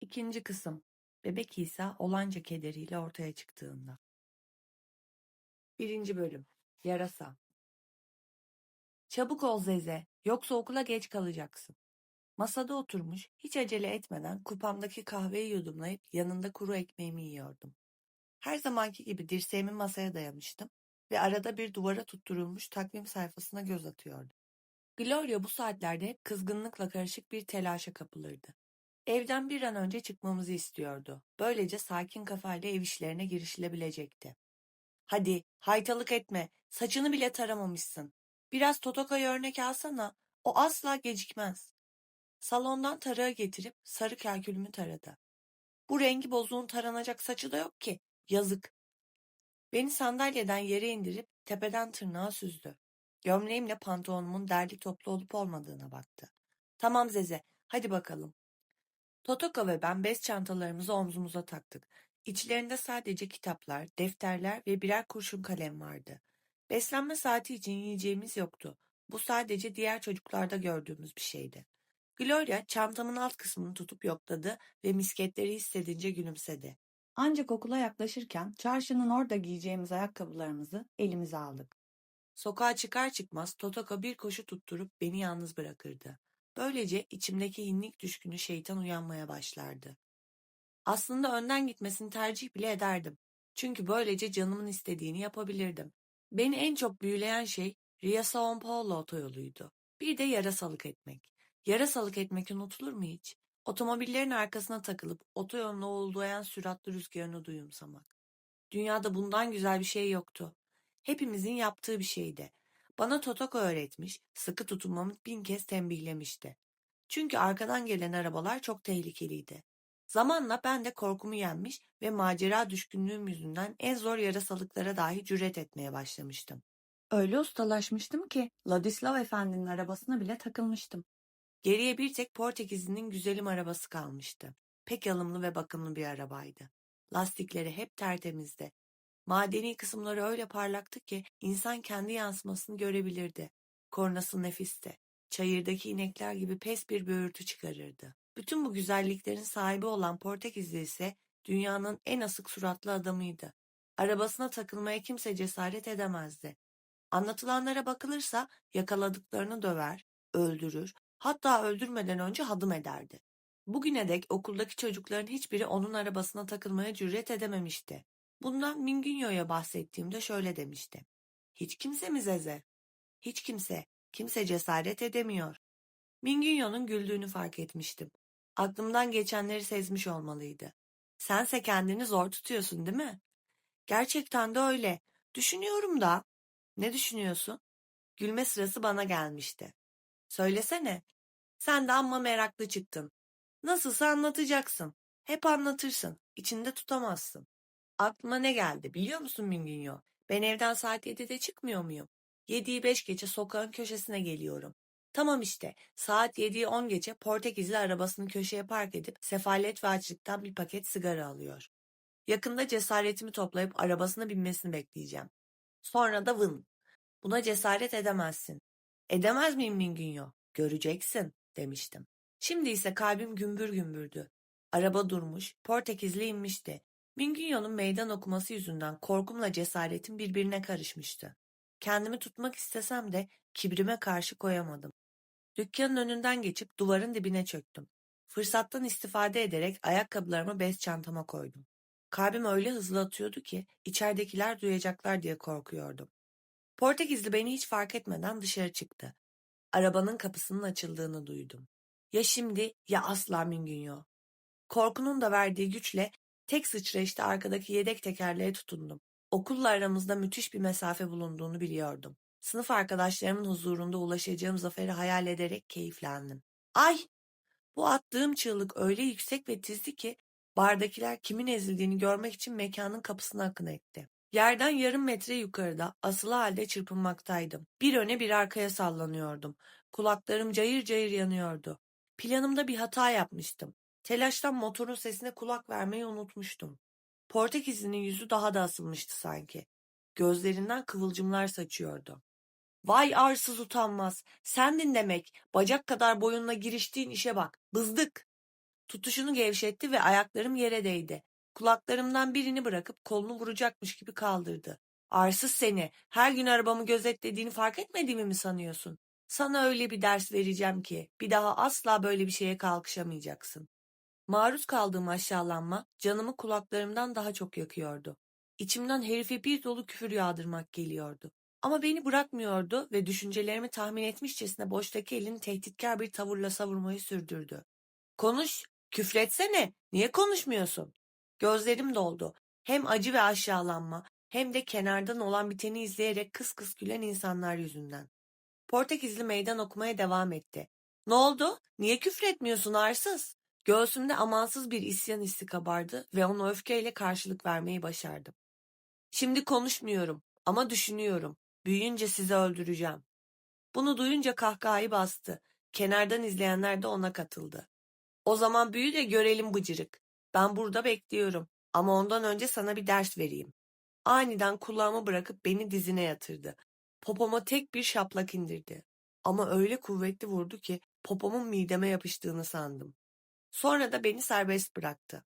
İkinci kısım Bebek İsa olanca kederiyle ortaya çıktığında. Birinci bölüm Yarasa Çabuk ol Zeze, yoksa okula geç kalacaksın. Masada oturmuş, hiç acele etmeden kupamdaki kahveyi yudumlayıp yanında kuru ekmeğimi yiyordum. Her zamanki gibi dirseğimi masaya dayamıştım ve arada bir duvara tutturulmuş takvim sayfasına göz atıyordum. Gloria bu saatlerde hep kızgınlıkla karışık bir telaşa kapılırdı. Evden bir an önce çıkmamızı istiyordu. Böylece sakin kafayla ev işlerine girişilebilecekti. Hadi, haytalık etme, saçını bile taramamışsın. Biraz Totoka'yı örnek alsana, o asla gecikmez. Salondan tarağı getirip sarı kalkülümü taradı. Bu rengi bozuğun taranacak saçı da yok ki, yazık. Beni sandalyeden yere indirip tepeden tırnağa süzdü. Gömleğimle pantolonumun derli toplu olup olmadığına baktı. Tamam Zeze, hadi bakalım. Totoka ve ben bez çantalarımızı omzumuza taktık. İçlerinde sadece kitaplar, defterler ve birer kurşun kalem vardı. Beslenme saati için yiyeceğimiz yoktu. Bu sadece diğer çocuklarda gördüğümüz bir şeydi. Gloria çantamın alt kısmını tutup yokladı ve misketleri hissedince gülümsedi. Ancak okula yaklaşırken çarşının orada giyeceğimiz ayakkabılarımızı elimize aldık. Sokağa çıkar çıkmaz Totoka bir koşu tutturup beni yalnız bırakırdı. Böylece içimdeki hinlik düşkünü şeytan uyanmaya başlardı. Aslında önden gitmesini tercih bile ederdim. Çünkü böylece canımın istediğini yapabilirdim. Beni en çok büyüleyen şey Ria Sao Paulo otoyoluydu. Bir de yarasalık etmek. Yarasalık etmek unutulur mu hiç? Otomobillerin arkasına takılıp otoyoluna uğuldayan süratli rüzgarını duyumsamak. Dünyada bundan güzel bir şey yoktu. Hepimizin yaptığı bir şeydi. Bana Totoko öğretmiş, sıkı tutunmamı bin kez tembihlemişti. Çünkü arkadan gelen arabalar çok tehlikeliydi. Zamanla ben de korkumu yenmiş ve macera düşkünlüğüm yüzünden en zor yarasalıklara dahi cüret etmeye başlamıştım. Öyle ustalaşmıştım ki Ladislav Efendi'nin arabasına bile takılmıştım. Geriye bir tek Portekizli'nin güzelim arabası kalmıştı. Pek alımlı ve bakımlı bir arabaydı. Lastikleri hep tertemizdi. Madeni kısımları öyle parlaktı ki insan kendi yansımasını görebilirdi. Kornası nefisti. Çayırdaki inekler gibi pes bir böğürtü çıkarırdı. Bütün bu güzelliklerin sahibi olan Portekizli ise dünyanın en asık suratlı adamıydı. Arabasına takılmaya kimse cesaret edemezdi. Anlatılanlara bakılırsa yakaladıklarını döver, öldürür, hatta öldürmeden önce hadım ederdi. Bugüne dek okuldaki çocukların hiçbiri onun arabasına takılmaya cüret edememişti. Bundan Mingunyo'ya bahsettiğimde şöyle demişti. Hiç kimse mi Zeze? Hiç kimse. Kimse cesaret edemiyor. Mingunyo'nun güldüğünü fark etmiştim. Aklımdan geçenleri sezmiş olmalıydı. Sense kendini zor tutuyorsun değil mi? Gerçekten de öyle. Düşünüyorum da. Ne düşünüyorsun? Gülme sırası bana gelmişti. Söylesene. Sen de amma meraklı çıktın. Nasılsa anlatacaksın. Hep anlatırsın. İçinde tutamazsın. Aklıma ne geldi biliyor musun Mingünyo? Ben evden saat 7'de çıkmıyor muyum? 7'yi 5 geçe sokağın köşesine geliyorum. Tamam işte saat 7'yi 10 geçe Portekizli arabasını köşeye park edip sefalet ve açlıktan bir paket sigara alıyor. Yakında cesaretimi toplayıp arabasına binmesini bekleyeceğim. Sonra da vın. Buna cesaret edemezsin. Edemez miyim Mingünyo? Göreceksin demiştim. Şimdi ise kalbim gümbür gümbürdü. Araba durmuş, Portekizli inmişti. Mingunyo'nun meydan okuması yüzünden korkumla cesaretim birbirine karışmıştı. Kendimi tutmak istesem de kibrime karşı koyamadım. Dükkanın önünden geçip duvarın dibine çöktüm. Fırsattan istifade ederek ayakkabılarımı bez çantama koydum. Kalbim öyle hızlı atıyordu ki içeridekiler duyacaklar diye korkuyordum. Portekizli beni hiç fark etmeden dışarı çıktı. Arabanın kapısının açıldığını duydum. Ya şimdi ya asla Mingunyo. Korkunun da verdiği güçle tek sıçrayışta arkadaki yedek tekerleğe tutundum. Okulla aramızda müthiş bir mesafe bulunduğunu biliyordum. Sınıf arkadaşlarımın huzurunda ulaşacağım zaferi hayal ederek keyiflendim. Ay! Bu attığım çığlık öyle yüksek ve tizdi ki bardakiler kimin ezildiğini görmek için mekanın kapısına akın etti. Yerden yarım metre yukarıda asılı halde çırpınmaktaydım. Bir öne bir arkaya sallanıyordum. Kulaklarım cayır cayır yanıyordu. Planımda bir hata yapmıştım. Telaştan motorun sesine kulak vermeyi unutmuştum. Portekizli'nin yüzü daha da asılmıştı sanki. Gözlerinden kıvılcımlar saçıyordu. Vay arsız utanmaz, sendin demek, bacak kadar boyunla giriştiğin işe bak, bızdık. Tutuşunu gevşetti ve ayaklarım yere değdi. Kulaklarımdan birini bırakıp kolunu vuracakmış gibi kaldırdı. Arsız seni, her gün arabamı gözetlediğini fark etmediğimi mi sanıyorsun? Sana öyle bir ders vereceğim ki bir daha asla böyle bir şeye kalkışamayacaksın. Maruz kaldığım aşağılanma canımı kulaklarımdan daha çok yakıyordu. İçimden herife bir dolu küfür yağdırmak geliyordu. Ama beni bırakmıyordu ve düşüncelerimi tahmin etmişçesine boştaki elini tehditkar bir tavırla savurmayı sürdürdü. Konuş, küfretsene, niye konuşmuyorsun? Gözlerim doldu. Hem acı ve aşağılanma hem de kenardan olan biteni izleyerek kıs kıs gülen insanlar yüzünden. Portekizli meydan okumaya devam etti. Ne oldu? Niye küfretmiyorsun arsız? Göğsümde amansız bir isyan hissi kabardı ve ona öfkeyle karşılık vermeyi başardım. Şimdi konuşmuyorum ama düşünüyorum. Büyüyünce sizi öldüreceğim. Bunu duyunca kahkahayı bastı. Kenardan izleyenler de ona katıldı. O zaman büyü de görelim bıcırık. Ben burada bekliyorum. Ama ondan önce sana bir ders vereyim. Aniden kulağımı bırakıp beni dizine yatırdı. Popoma tek bir şaplak indirdi. Ama öyle kuvvetli vurdu ki popomun mideme yapıştığını sandım. Sonra da beni serbest bıraktı.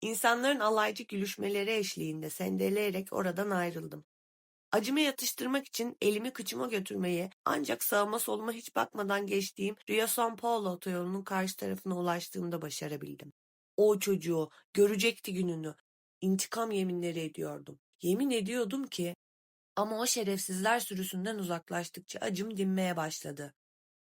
İnsanların alaycı gülüşmeleri eşliğinde sendeleyerek oradan ayrıldım. Acımı yatıştırmak için elimi kıçıma götürmeyi ancak sağıma soluma hiç bakmadan geçtiğim Rio San Paulo otoyolunun karşı tarafına ulaştığımda başarabildim. O çocuğu görecekti gününü. İntikam yeminleri ediyordum. Yemin ediyordum ki ama o şerefsizler sürüsünden uzaklaştıkça acım dinmeye başladı.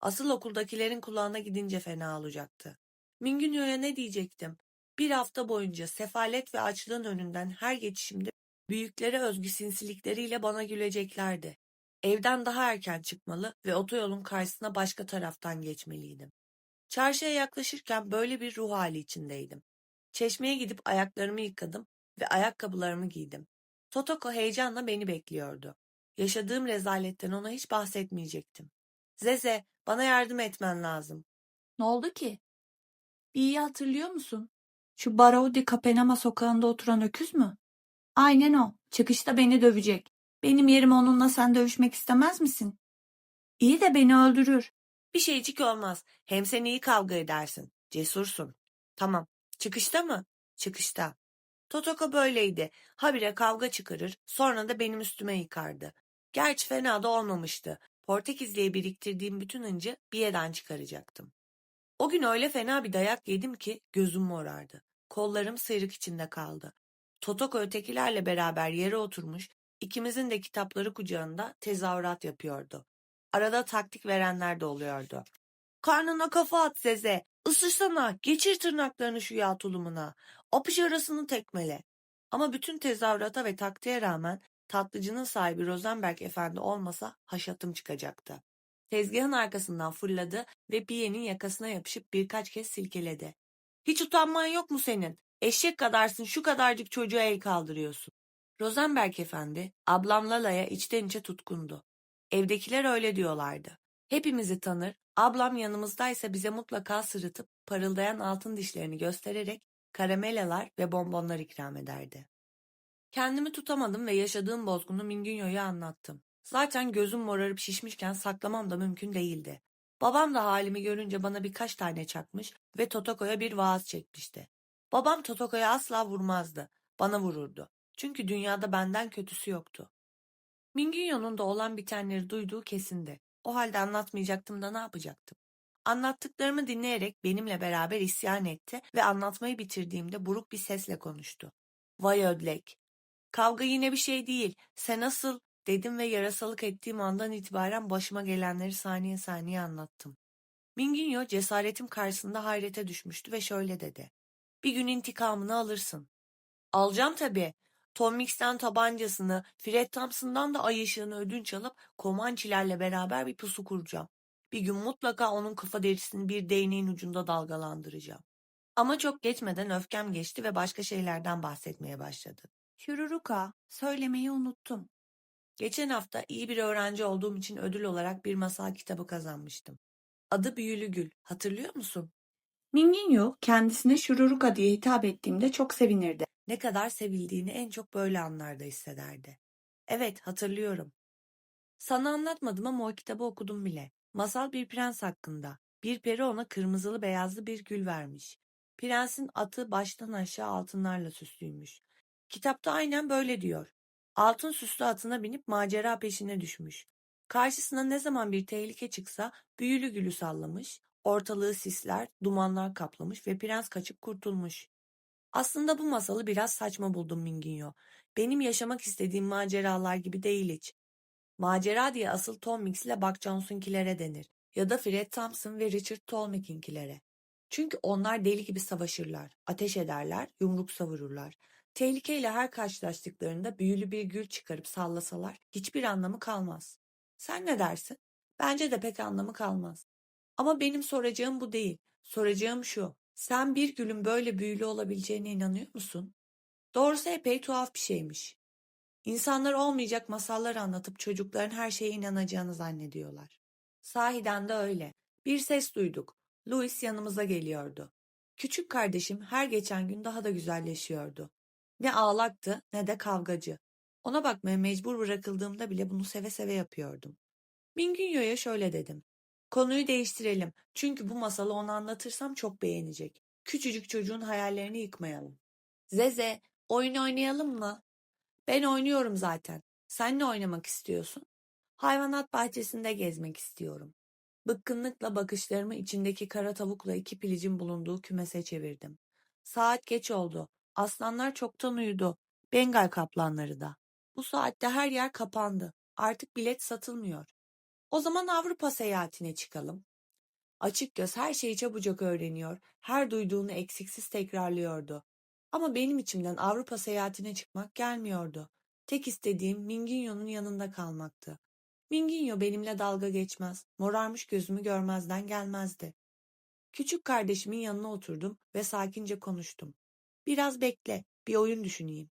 Asıl okuldakilerin kulağına gidince fena olacaktı. Mingünyo'ya ne diyecektim? Bir hafta boyunca sefalet ve açlığın önünden her geçişimde büyüklere özgü sinsilikleriyle bana güleceklerdi. Evden daha erken çıkmalı ve otoyolun karşısına başka taraftan geçmeliydim. Çarşıya yaklaşırken böyle bir ruh hali içindeydim. Çeşmeye gidip ayaklarımı yıkadım ve ayakkabılarımı giydim. Totoko heyecanla beni bekliyordu. Yaşadığım rezaletten ona hiç bahsetmeyecektim. Zeze, bana yardım etmen lazım. Ne oldu ki? İyi hatırlıyor musun? Şu Barao de Capenama sokağında oturan öküz mü? Aynen o. Çıkışta beni dövecek. Benim yerime onunla sen dövüşmek istemez misin? İyi de beni öldürür. Bir şeycik olmaz. Hem sen iyi kavga edersin. Cesursun. Tamam. Çıkışta mı? Çıkışta. Totoko böyleydi. Habire kavga çıkarır, sonra da benim üstüme yıkardı. Gerçi fena da olmamıştı. Portekizli'ye biriktirdiğim bütün hıncı bir yerden çıkaracaktım. O gün öyle fena bir dayak yedim ki gözüm morardı. Kollarım sıyrık içinde kaldı. Totoko ötekilerle beraber yere oturmuş, ikimizin de kitapları kucağında tezahürat yapıyordu. Arada taktik verenler de oluyordu. Karnına kafa at Zeze, ısırsana, geçir tırnaklarını şu yağ tulumuna, apış arasını tekmele. Ama bütün tezahürata ve taktiğe rağmen tatlıcının sahibi Rosenberg efendi olmasa haşatım çıkacaktı. Tezgahın arkasından fırladı ve Piye'nin yakasına yapışıp birkaç kez silkeledi. Hiç utanman yok mu senin? Eşek kadarsın şu kadarcık çocuğa el kaldırıyorsun. Rosenberg efendi, ablam Lala'ya içten içe tutkundu. Evdekiler öyle diyorlardı. Hepimizi tanır, ablam yanımızdaysa bize mutlaka sırıtıp parıldayan altın dişlerini göstererek karamelalar ve bonbonlar ikram ederdi. Kendimi tutamadım ve yaşadığım bozgunu Mingünyo'ya anlattım. Zaten gözüm morarıp şişmişken saklamam da mümkün değildi. Babam da halimi görünce bana birkaç tane çakmış ve Totoko'ya bir vaaz çekmişti. Babam Totoko'ya asla vurmazdı, bana vururdu. Çünkü dünyada benden kötüsü yoktu. Mingünyo'nun da olan bitenleri duyduğu kesindi. O halde anlatmayacaktım da ne yapacaktım? Anlattıklarımı dinleyerek benimle beraber isyan etti ve anlatmayı bitirdiğimde buruk bir sesle konuştu. Vay ödlek! Kavga yine bir şey değil. Sen nasıl? Dedim ve yarasalık ettiğim andan itibaren başıma gelenleri saniye saniye anlattım. Minginyo cesaretim karşısında hayrete düşmüştü ve şöyle dedi. Bir gün intikamını alırsın. Alacağım tabii. Tom Mix'ten tabancasını, Fred Thompson'dan da ay ışığını ödünç alıp Komançilerle beraber bir pusu kuracağım. Bir gün mutlaka onun kafa derisini bir değneğin ucunda dalgalandıracağım. Ama çok geçmeden öfkem geçti ve başka şeylerden bahsetmeye başladı. Şururuka, söylemeyi unuttum. Geçen hafta iyi bir öğrenci olduğum için ödül olarak bir masal kitabı kazanmıştım. Adı Büyülü Gül. Hatırlıyor musun? Minginyo kendisine Şururuka diye hitap ettiğimde çok sevinirdi. Ne kadar sevildiğini en çok böyle anlarda hissederdi. Evet, hatırlıyorum. Sana anlatmadım ama o kitabı okudum bile. Masal bir prens hakkında. Bir peri ona kırmızılı beyazlı bir gül vermiş. Prensin atı baştan aşağı altınlarla süslüymüş. Kitapta aynen böyle diyor. Altın süslü atına binip macera peşine düşmüş. Karşısına ne zaman bir tehlike çıksa büyülü gülü sallamış, ortalığı sisler, dumanlar kaplamış ve prens kaçıp kurtulmuş. Aslında bu masalı biraz saçma buldum Minginyo. Benim yaşamak istediğim maceralar gibi değil hiç. Macera diye asıl Tom Mix ile Buck Johnson'kilere denir. Ya da Fred Thompson ve Richard Tolkien'kilere. Çünkü onlar deli gibi savaşırlar, ateş ederler, yumruk savururlar. Tehlikeyle her karşılaştıklarında büyülü bir gül çıkarıp sallasalar hiçbir anlamı kalmaz. Sen ne dersin? Bence de pek anlamı kalmaz. Ama benim soracağım bu değil. Soracağım şu. Sen bir gülün böyle büyülü olabileceğine inanıyor musun? Doğrusu epey tuhaf bir şeymiş. İnsanlar olmayacak masallar anlatıp çocukların her şeye inanacağını zannediyorlar. Sahiden de öyle. Bir ses duyduk. Louis yanımıza geliyordu. Küçük kardeşim her geçen gün daha da güzelleşiyordu. Ne ağlaktı ne de kavgacı. Ona bakmaya mecbur bırakıldığımda bile bunu seve seve yapıyordum. Mingunyo'ya şöyle dedim. Konuyu değiştirelim. Çünkü bu masalı ona anlatırsam çok beğenecek. Küçücük çocuğun hayallerini yıkmayalım. Zeze, oyun oynayalım mı? Ben oynuyorum zaten. Sen ne oynamak istiyorsun? Hayvanat bahçesinde gezmek istiyorum. Bıkkınlıkla bakışlarımı içindeki kara tavukla iki pilicin bulunduğu kümese çevirdim. Saat geç oldu. Aslanlar çoktan uyudu. Bengal kaplanları da. Bu saatte her yer kapandı. Artık bilet satılmıyor. O zaman Avrupa seyahatine çıkalım. Açık göz her şeyi çabucak öğreniyor, her duyduğunu eksiksiz tekrarlıyordu. Ama benim içimden Avrupa seyahatine çıkmak gelmiyordu. Tek istediğim Minginyo'nun yanında kalmaktı. Minginyo benimle dalga geçmez, morarmış gözümü görmezden gelmezdi. Küçük kardeşimin yanına oturdum ve sakince konuştum. Biraz bekle, bir oyun düşüneyim.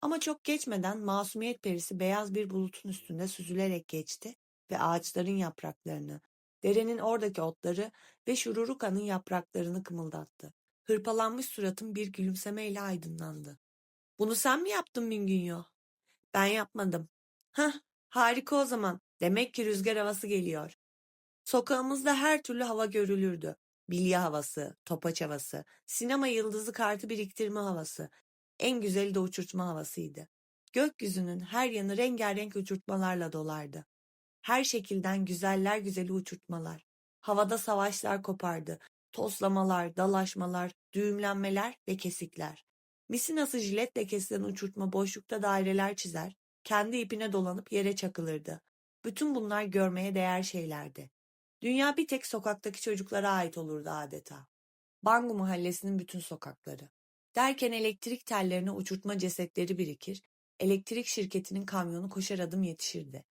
Ama çok geçmeden masumiyet perisi beyaz bir bulutun üstünde süzülerek geçti ve ağaçların yapraklarını, derenin oradaki otları ve şururuka'nın yapraklarını kımıldattı. Hırpalanmış suratım bir gülümsemeyle aydınlandı. Bunu sen mi yaptın Mingünyo? Ben yapmadım. Hah, harika o zaman. Demek ki rüzgar havası geliyor. Sokağımızda her türlü hava görülürdü. Bilye havası, topaç havası, sinema yıldızı kartı biriktirme havası. En güzeli de uçurtma havasıydı. Gökyüzünün her yanı rengarenk uçurtmalarla dolardı. Her şekilden güzeller güzeli uçurtmalar. Havada savaşlar kopardı. Toslamalar, dalaşmalar, düğümlenmeler ve kesikler. Misinası jiletle kesilen uçurtma boşlukta daireler çizer, kendi ipine dolanıp yere çakılırdı. Bütün bunlar görmeye değer şeylerdi. Dünya bir tek sokaktaki çocuklara ait olurdu adeta. Bangu mahallesinin bütün sokakları. Derken elektrik tellerine uçurtma cesetleri birikir, elektrik şirketinin kamyonu koşar adım yetişirdi.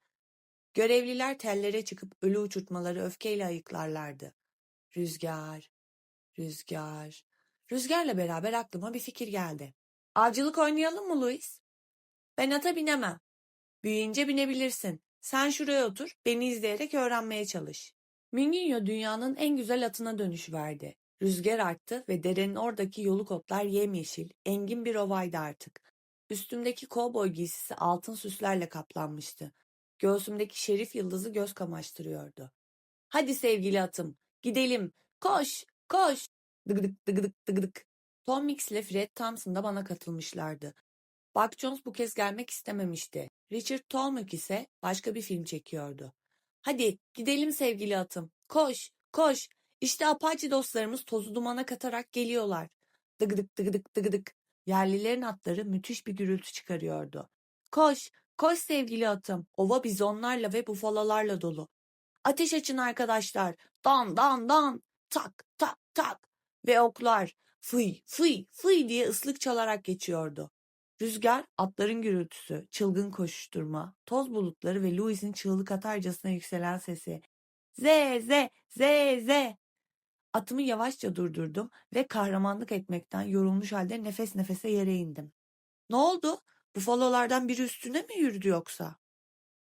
Görevliler tellere çıkıp ölü uçurtmaları öfkeyle ayıklarlardı. Rüzgar, rüzgar. Rüzgarla beraber aklıma bir fikir geldi. Avcılık oynayalım mı Louis? Ben ata binemem. Büyüyünce binebilirsin. Sen şuraya otur, beni izleyerek öğrenmeye çalış. Minginyo dünyanın en güzel atına dönüşüverdi. Rüzgar arttı ve derenin oradaki yoluk otlar yemyeşil, engin bir ovaydı artık. Üstümdeki kovboy giysisi altın süslerle kaplanmıştı. Göğsümdeki şerif yıldızı göz kamaştırıyordu. Hadi sevgili atım, gidelim. Koş, koş. Dıgıdık dıgıdık dıgıdık. Tom Mix ile Fred Thompson da bana katılmışlardı. Buck Jones bu kez gelmek istememişti. Richard Tolmuk ise başka bir film çekiyordu. Hadi gidelim sevgili atım. Koş, koş. İşte Apache dostlarımız tozu dumana katarak geliyorlar. Dıgıdık dıgıdık dıgıdık. Yerlilerin atları müthiş bir gürültü çıkarıyordu. Koş, koş sevgili atım. Ova bizonlarla ve bufalalarla dolu. Ateş açın arkadaşlar. Dan dan dan. Tak tak tak. Ve oklar fıy fıy fıy diye ıslık çalarak geçiyordu. Rüzgar, atların gürültüsü, çılgın koşuşturma, toz bulutları ve Louis'in çığlık atarcasına yükselen sesi. Ze ze ze ze. Atımı yavaşça durdurdum ve kahramanlık etmekten yorulmuş halde nefes nefese yere indim. Ne oldu? Bufalolardan biri üstüne mi yürüdü yoksa?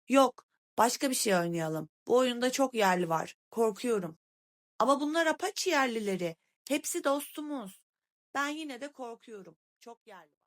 Yok, başka bir şey oynayalım. Bu oyunda çok yerli var. Korkuyorum. Ama bunlar Apache yerlileri. Hepsi dostumuz. Ben yine de korkuyorum. Çok yerli.